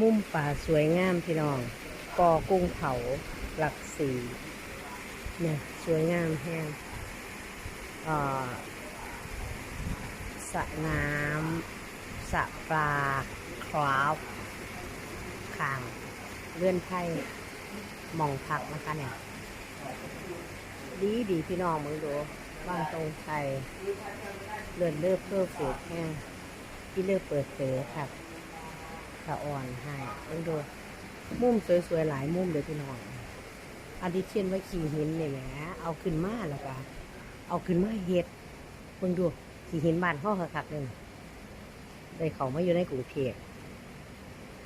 มุมป่าสวยงามพี่น้องกอกุ้งเผาหลักสีเนี่ยสวยงามแห้งสระน้ำสระปลาคราวคางเลื่อนไพ่หมองพักนะคะเนี่ย ดีดีพี่น้องมึงดูบ้านตรงไทยเลื่อนเลือเพื่อเฟดแห้งที่เลือกเปิดเผยครับะอ่อนให้มึงดูมุมสวยๆหลายมุมเลยพี่น้องอันที่เช่นว่าขี่หินเนี่ยแหมเอาขึ้นมาแล้วก็เอาขึ้นมาเฮ็ดมึงดูขี่หินบ้านห้องคักๆเลยได้เขามาอยู่ในกรุงเทพ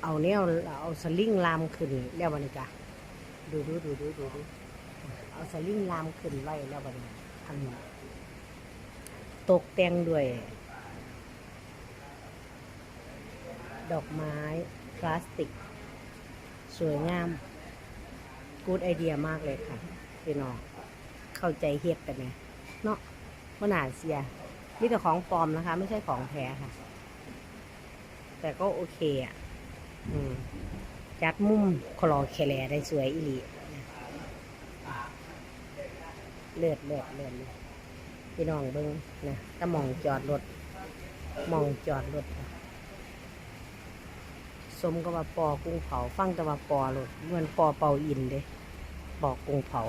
เอาเนี่ยเอาสลิงลามขึ้นแล้ววันนี้จ้ะดูดูดูดูดูดูเอาสลิงลามขึ้นไว้แล้วบัดนี้อันตกแต่งด้วย ดอกไม้พลาสติก สวยงาม กูดไอเดียมากเลยค่ะ พี่น้อง เข้าใจเฮ็ดแต่ไหมเนาะว่านาเสียนี่แต่ของปลอมนะคะ ไม่ใช่ของแท้ค่ะ แต่ก็โอเคอะอืมจัดมุมคลอแคลได้สวยอีหลีเลือดเลือดเลือดเลยพี่น้องเบิ้งนะถ้ามองจอดรถมองจอดรถอะ สมกับว่าปอกุ้งเผา ฟังแต่ว่าปอรถเหมือนปอเป่าอินเด้ปอกุ้งเผา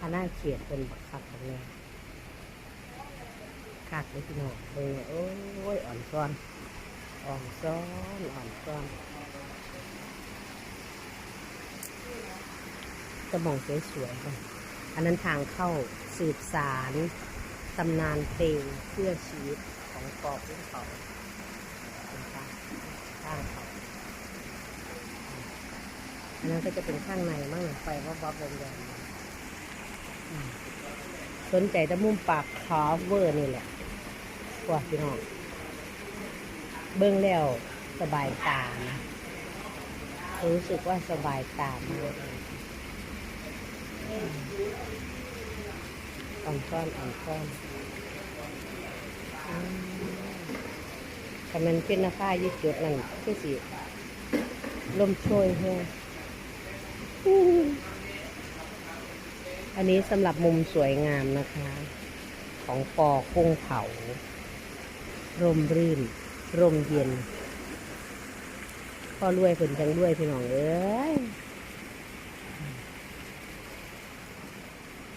อาณาเขียดเป็นบักคักกันเลยคักเลยพี่น้องเบิ้งโอ้ยอ่อนซ้อนอ่อนซ้อนอ่อนซ้อนจะมองสวยๆกันอันนั้นทางเข้าสืบสารตำนานเพลงเพื่อชีวิต ของปอบพุ่งเขานะคะข้างเขาอันนั้นก็จะเป็นข้างในมั่งไฟว่าบ๊อบแดงๆสนใจแตะมุมปากคาเวอร์นี่แหละกว่าพี่น้องเบิ้องแล้วสบายตานะรู้สึกว่าสบายตามากเลยอ่อนก้อนอ่อนก้อนอืม แต่มันเป็นนาค่ายึดจุดนั่นคือสิลมโชยแห้งอันนี้สำหรับมุมสวยงามนะคะ ของปอกุ้งเผาร่มรื่น ร่มเย็นพ่อรวยผลจังรวยพี่น้องเอ้ย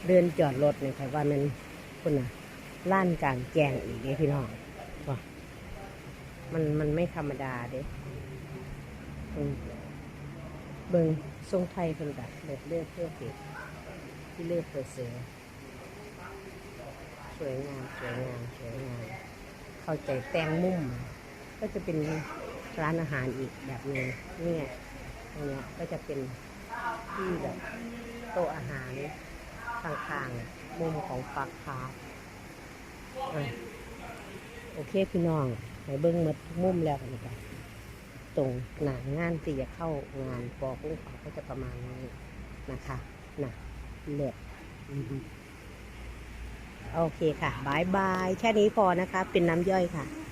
เดินจอดรถเนี่ยค่ะว่ามันคุณน่ะล้านกลางแจงอีกเด้พี่น้อง มันมันไม่ธรรมดาเด้เบิงทรงไทยเป็นแบบเลือดเลือดเพื่อเก็บที่เลือดเปิดเสือสวยงามสวยงามสวยงามเข้าใจแตงมุม ก็จะเป็นร้านอาหารอีกแบบนึงเนี่ยตรงเนี้ยก็จะเป็นที่แบบโต๊ะอาหารข้างๆมุมของปากคาโอเคพี่น้อง ให้เบิ้งหมดทุกมุมแล้วกันนะคะตรงหนางานที่จะเข้างานปอกุ้งเขาก็จะประมาณนี้นะคะนะเลือดอือฮึโอเคค่ะบายบาย แค่นี้พอนะคะ เป็นน้ำย่อยค่ะ